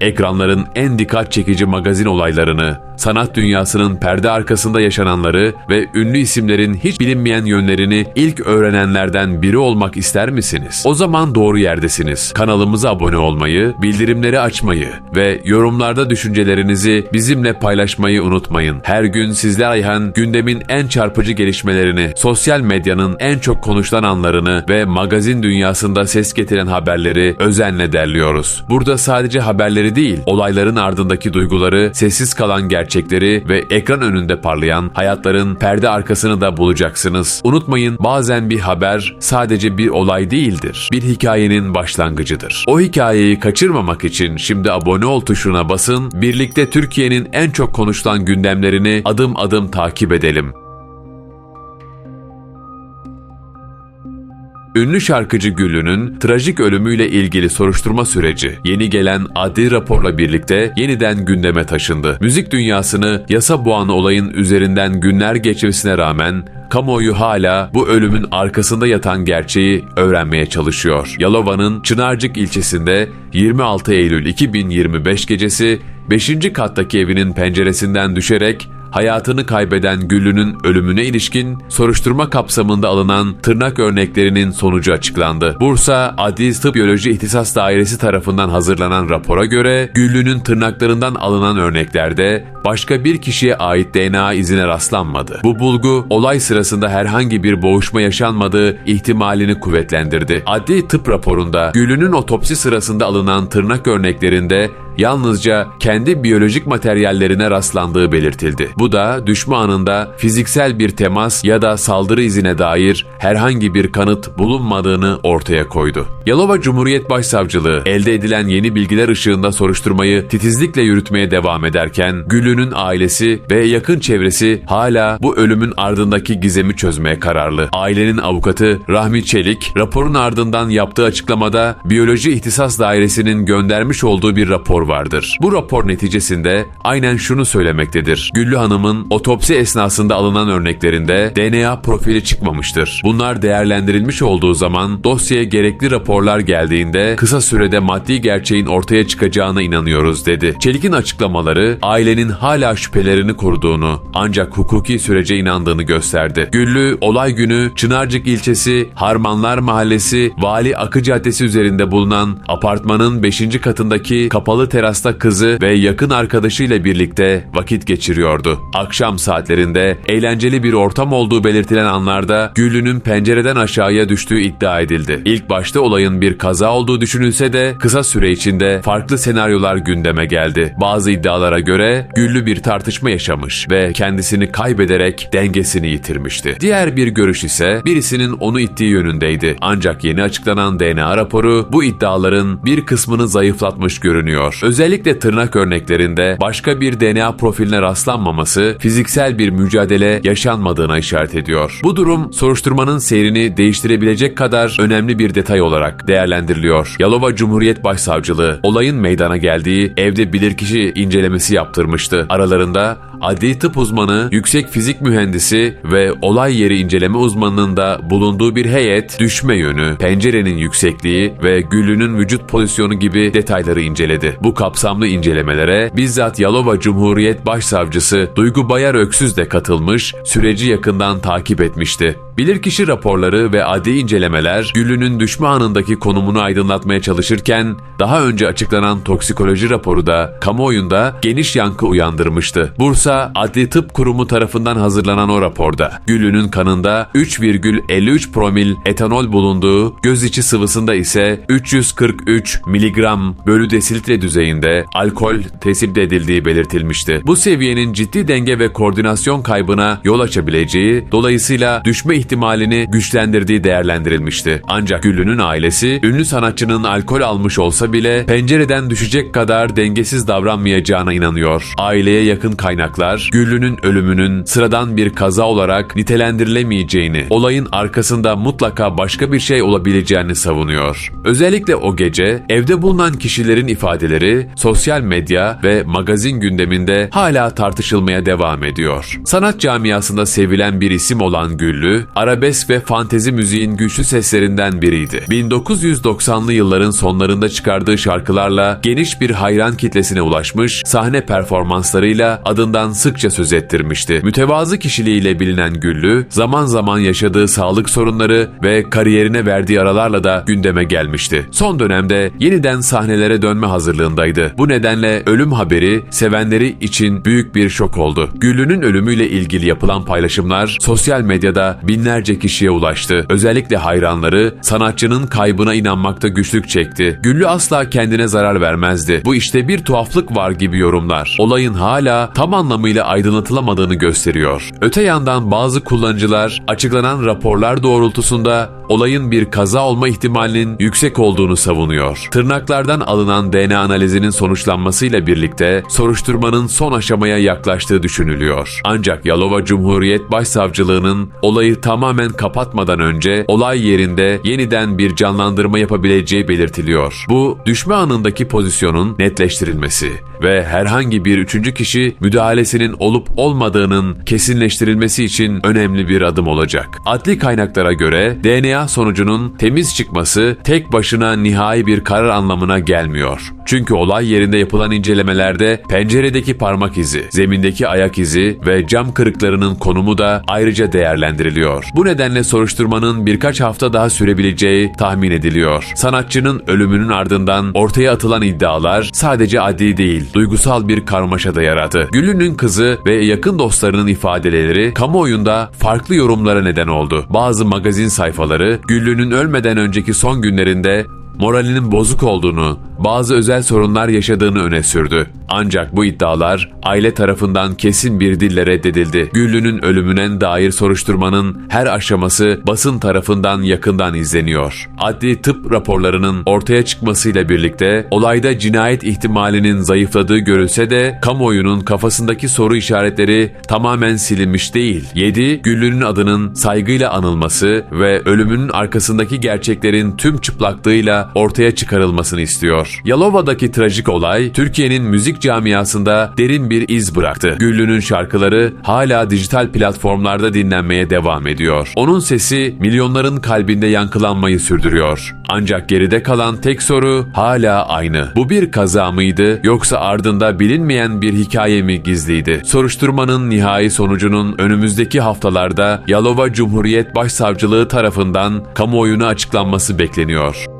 ekranların en dikkat çekici magazin olaylarını, sanat dünyasının perde arkasında yaşananları ve ünlü isimlerin hiç bilinmeyen yönlerini ilk öğrenenlerden biri olmak ister misiniz? O zaman doğru yerdesiniz. Kanalımıza abone olmayı, bildirimleri açmayı ve yorumlarda düşüncelerinizi bizimle paylaşmayı unutmayın. Her gün sizler Ayhan gündemin en çarpıcı gelişmelerini, sosyal medyanın en çok konuşulan anlarını ve magazin dünyasında ses getiren haberleri özenle derliyoruz. Burada sadece haberleri değil, olayların ardındaki duyguları, sessiz kalan gerçekleri ve ekran önünde parlayan hayatların perde arkasını da bulacaksınız. Unutmayın bazen bir haber sadece bir olay değildir. Bir hikayenin başlangıcıdır. O hikayeyi kaçırmamak için şimdi abone ol tuşuna basın, birlikte Türkiye'nin en çok konuşulan gündemlerini adım adım takip edelim. Ünlü şarkıcı Güllü'nün trajik ölümüyle ilgili soruşturma süreci yeni gelen adli raporla birlikte yeniden gündeme taşındı. Müzik dünyasını yasa boğan olayın üzerinden günler geçmesine rağmen kamuoyu hala bu ölümün arkasında yatan gerçeği öğrenmeye çalışıyor. Yalova'nın Çınarcık ilçesinde 26 Eylül 2025 gecesi 5. kattaki evinin penceresinden düşerek hayatını kaybeden Güllü'nün ölümüne ilişkin soruşturma kapsamında alınan tırnak örneklerinin sonucu açıklandı. Bursa Adli Tıp Biyoloji İhtisas Dairesi tarafından hazırlanan rapora göre Güllü'nün tırnaklarından alınan örneklerde başka bir kişiye ait DNA izine rastlanmadı. Bu bulgu olay sırasında herhangi bir boğuşma yaşanmadığı ihtimalini kuvvetlendirdi. Adli tıp raporunda Güllü'nün otopsi sırasında alınan tırnak örneklerinde yalnızca kendi biyolojik materyallerine rastlandığı belirtildi. Bu da düşme anında fiziksel bir temas ya da saldırı izine dair herhangi bir kanıt bulunmadığını ortaya koydu. Yalova Cumhuriyet Başsavcılığı elde edilen yeni bilgiler ışığında soruşturmayı titizlikle yürütmeye devam ederken Güllü'nün ailesi ve yakın çevresi hala bu ölümün ardındaki gizemi çözmeye kararlı. Ailenin avukatı Rahmi Çelik raporun ardından yaptığı açıklamada Biyoloji İhtisas Dairesi'nin göndermiş olduğu bir rapor vardır. Bu rapor neticesinde aynen şunu söylemektedir. Güllü Hanım'ın otopsi esnasında alınan örneklerinde DNA profili çıkmamıştır. Bunlar değerlendirilmiş olduğu zaman dosyaya gerekli raporlar geldiğinde kısa sürede maddi gerçeğin ortaya çıkacağına inanıyoruz dedi. Çelik'in açıklamaları ailenin hala şüphelerini koruduğunu ancak hukuki sürece inandığını gösterdi. Güllü olay günü Çınarcık ilçesi Harmanlar Mahallesi Vali Akı Caddesi üzerinde bulunan apartmanın 5. katındaki kapalı terasta kızı ve yakın arkadaşıyla birlikte vakit geçiriyordu. Akşam saatlerinde eğlenceli bir ortam olduğu belirtilen anlarda Güllü'nün pencereden aşağıya düştüğü iddia edildi. İlk başta olayın bir kaza olduğu düşünülse de kısa süre içinde farklı senaryolar gündeme geldi. Bazı iddialara göre Güllü bir tartışma yaşamış ve kendisini kaybederek dengesini yitirmişti. Diğer bir görüş ise birisinin onu ittiği yönündeydi. Ancak yeni açıklanan DNA raporu bu iddiaların bir kısmını zayıflatmış görünüyor. Özellikle tırnak örneklerinde başka bir DNA profiline rastlanmaması fiziksel bir mücadele yaşanmadığına işaret ediyor. Bu durum soruşturmanın seyrini değiştirebilecek kadar önemli bir detay olarak değerlendiriliyor. Yalova Cumhuriyet Başsavcılığı olayın meydana geldiği evde bilirkişi incelemesi yaptırmıştı. Aralarında adli tıp uzmanı, yüksek fizik mühendisi ve olay yeri inceleme uzmanının da bulunduğu bir heyet düşme yönü, pencerenin yüksekliği ve güllünün vücut pozisyonu gibi detayları inceledi. Bu kapsamlı incelemelere bizzat Yalova Cumhuriyet Başsavcısı Duygu Bayar Öksüz de katılmış, süreci yakından takip etmişti. Bilirkişi raporları ve adli incelemeler Güllü'nün düşme anındaki konumunu aydınlatmaya çalışırken daha önce açıklanan toksikoloji raporu da kamuoyunda geniş yankı uyandırmıştı. Bursa Adli Tıp Kurumu tarafından hazırlanan o raporda Güllü'nün kanında 3,53 promil etanol bulunduğu, göz içi sıvısında ise 343 miligram bölü desilitre düzeyinde alkol tespit edildiği belirtilmişti. Bu seviyenin ciddi denge ve koordinasyon kaybına yol açabileceği, dolayısıyla düşme ihtimalini güçlendirdiği değerlendirilmişti. Ancak Güllü'nün ailesi, ünlü sanatçının alkol almış olsa bile pencereden düşecek kadar dengesiz davranmayacağına inanıyor. Aileye yakın kaynaklar, Güllü'nün ölümünün sıradan bir kaza olarak nitelendirilemeyeceğini, olayın arkasında mutlaka başka bir şey olabileceğini savunuyor. Özellikle o gece evde bulunan kişilerin ifadeleri sosyal medya ve magazin gündeminde hala tartışılmaya devam ediyor. Sanat camiasında sevilen bir isim olan Güllü, arabesk ve fantezi müziğin güçlü seslerinden biriydi. 1990'lı yılların sonlarında çıkardığı şarkılarla geniş bir hayran kitlesine ulaşmış, sahne performanslarıyla adından sıkça söz ettirmişti. Mütevazı kişiliğiyle bilinen Güllü, zaman zaman yaşadığı sağlık sorunları ve kariyerine verdiği aralarla da gündeme gelmişti. Son dönemde yeniden sahnelere dönme hazırlığındaydı. Bu nedenle ölüm haberi sevenleri için büyük bir şok oldu. Güllü'nün ölümüyle ilgili yapılan paylaşımlar sosyal medyada binlerce kişiye ulaştı. Özellikle hayranları sanatçının kaybına inanmakta güçlük çekti. Güllü asla kendine zarar vermezdi. Bu işte bir tuhaflık var gibi yorumlar. Olayın hala tam anlamıyla aydınlatılamadığını gösteriyor. Öte yandan bazı kullanıcılar açıklanan raporlar doğrultusunda olayın bir kaza olma ihtimalinin yüksek olduğunu savunuyor. Tırnaklardan alınan DNA analizinin sonuçlanmasıyla birlikte soruşturmanın son aşamaya yaklaştığı düşünülüyor. Ancak Yalova Cumhuriyet Başsavcılığı'nın olayı tamamen kapatmadan önce olay yerinde yeniden bir canlandırma yapabileceği belirtiliyor. Bu düşme anındaki pozisyonun netleştirilmesi ve herhangi bir üçüncü kişi müdahalesinin olup olmadığının kesinleştirilmesi için önemli bir adım olacak. Adli kaynaklara göre DNA sonucunun temiz çıkması tek başına nihai bir karar anlamına gelmiyor. Çünkü olay yerinde yapılan incelemelerde penceredeki parmak izi, zemindeki ayak izi ve cam kırıklarının konumu da ayrıca değerlendiriliyor. Bu nedenle soruşturmanın birkaç hafta daha sürebileceği tahmin ediliyor. Sanatçının ölümünün ardından ortaya atılan iddialar sadece adli değil, duygusal bir karmaşa da yarattı. Güllü'nün kızı ve yakın dostlarının ifadeleri kamuoyunda farklı yorumlara neden oldu. Bazı magazin sayfaları Güllü'nün ölmeden önceki son günlerinde moralinin bozuk olduğunu, bazı özel sorunlar yaşadığını öne sürdü. Ancak bu iddialar aile tarafından kesin bir dille reddedildi. Güllü'nün ölümüne dair soruşturmanın her aşaması basın tarafından yakından izleniyor. Adli tıp raporlarının ortaya çıkmasıyla birlikte olayda cinayet ihtimalinin zayıfladığı görülse de kamuoyunun kafasındaki soru işaretleri tamamen silinmiş değil. 7. Güllü'nün adının saygıyla anılması ve ölümünün arkasındaki gerçeklerin tüm çıplaklığıyla ortaya çıkarılmasını istiyor. Yalova'daki trajik olay Türkiye'nin müzik camiasında derin bir iz bıraktı. Güllü'nün şarkıları hala dijital platformlarda dinlenmeye devam ediyor. Onun sesi milyonların kalbinde yankılanmayı sürdürüyor. Ancak geride kalan tek soru hala aynı. Bu bir kaza mıydı yoksa ardında bilinmeyen bir hikaye mi gizliydi? Soruşturmanın nihai sonucunun önümüzdeki haftalarda Yalova Cumhuriyet Başsavcılığı tarafından kamuoyuna açıklanması bekleniyor.